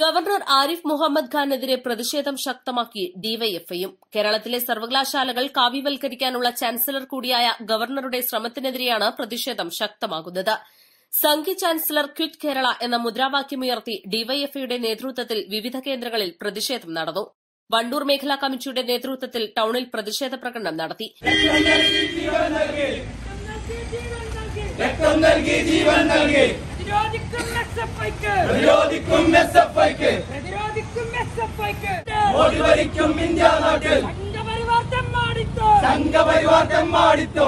Governor Arif Muhammad ഖാനെതിരെ പ്രതിഷേധം ശക്തമാക്കി ഡിവൈഎഫ്ഐയും കേരളത്തിലെ സർവകലാശാലകൾ കാവ്യവൽക്കരിക്കാനുള്ള ചാൻസലർ കൂടിയായ ഗവർണറുടെ ശ്രമത്തിനെതിരെയാണ് പ്രതിഷേധം ശക്തമാകുന്നത്. സംഘി ചാൻസലർ ക്വിറ്റ് കേരള എന്ന മുദ്രാവാക്യമുയർത്തി ഡിവൈഎഫ്ഐയുടെ നേതൃത്വത്തിൽ വിവിധ കേന്ദ്രങ്ങളിൽ പ്രതിഷേധം നടന്നു. വണ്ടൂർ മേഖലാ കമ്മിറ്റിയുടെ നേതൃത്വത്തിൽ ടൌണിൽ പ്രതിഷേധ പ്രകടനം നടത്തി. രക്തം നൽകി ജീവൻ നൽകി. പ്രതിരോധിക്കും പ്രതിരോധിക്കും മോദി ഭരിക്കും ഇന്ത്യ നാട്ടിൽ. സംഘപരിവാർ തെമ്മാടിത്തോ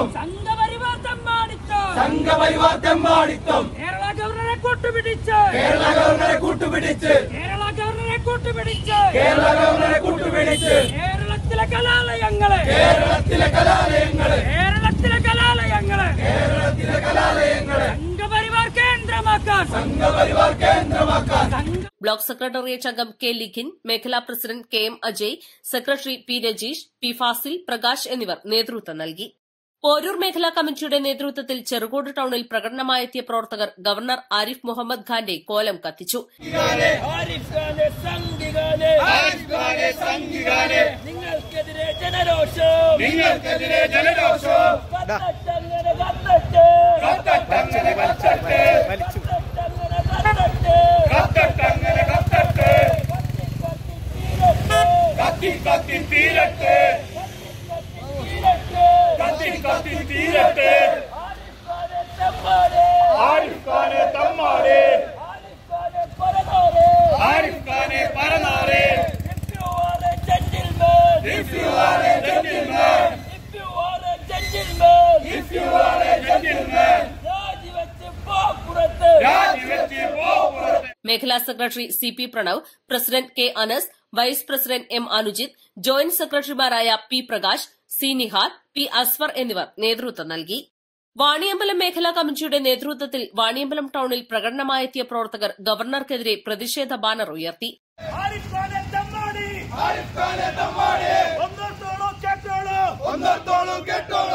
സംഘപരിവാർ തെമ്മാടിത്തോ കേരള ഗവർണറെ കൂട്ടുപിടിച്ച്. കേരള ഗവർണറെ കൂട്ടുപിടിച്ച്. കേരള ഗവർണറെ കൂട്ടുപിടിച്ച്. കേരള ഗവർണറെ കൂട്ടുപിടിച്ച്. കേരളത്തിലെ കലാലയങ്ങളെ. കേരളത്തിലെ കലാലയങ്ങൾ കേരളത്തിലെ കലാലയങ്ങളെ കേരളത്തിലെ കലാലയങ്ങൾ സംഘപരിവാർ കേന്ദ്രമാക്കാൻ സംഘപരിവാർ കേന്ദ്രമാക്കാൻ സംഘ ബ്ലോക്ക് സെക്രട്ടേറിയറ്റ് അംഗം കെ ലിഖിൻ മേഖലാ president K M Ajay secretary P Rajeesh P Fasil Prakash എന്നിവർ നേതൃത്വം നൽകി. പോരൂർ മേഖലാ കമ്മിറ്റിയുടെ നേതൃത്വത്തിൽ ചെറുകോട് ടൌണിൽ പ്രകടനമായെത്തിയ പ്രവർത്തകർ ഗവർണർ ആരിഫ് മുഹമ്മദ് ഖാന്റെ കോലം കത്തിച്ചു. ആരിഫ് ഖാനെ സംഘികാനെ ആരിഫ്ഖാനെ സംഘികാനെ നിങ്ങൾക്കെതിരെ ജനരോഷം. നിങ്ങൾക്കെതിരെ ജനരോഷം. കത്തി കത്തി തീരട്ടെ കത്തി കത്തി തീരട്ടെ ആരിഫ്ഖാനെ തമ്മാടെ ആരിഫ്ഖാനെ പറനാറെ If you are a gentleman, if you are a gentleman, രാജിവെച്ച് പോ പുറത്ത് മേഖലാ secretary C P Pranav president K Anas vice president M Anujith joint സെക്രട്ടറിമാരായ P Prakash C Nihar P Aswar എന്നിവർ നേതൃത്വം നൽകി. വാണിയമ്പലം മേഖലാ കമ്മിറ്റിയുടെ നേതൃത്വത്തിൽ വാണിയമ്പലം ടൌണിൽ പ്രകടനമായെത്തിയ പ്രവർത്തകർ ഗവർണർക്കെതിരെ പ്രതിഷേധ ബാനർ ഉയർത്തി. ഒന്നോട്ടോളൂ കേട്ടോളൂ. ഒന്നത്തോളം കേട്ടോളൂ.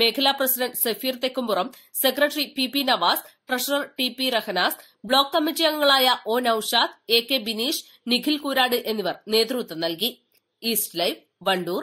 മേഖലാ president Safeer Thekkumpuram secretary P P Navas treasurer T P Rahanas block committee അംഗങ്ങളായ O Noushad A K Bineesh Nikhil Koorad എന്നിവർ നേതൃത്വം നൽകി. East live Wandoor.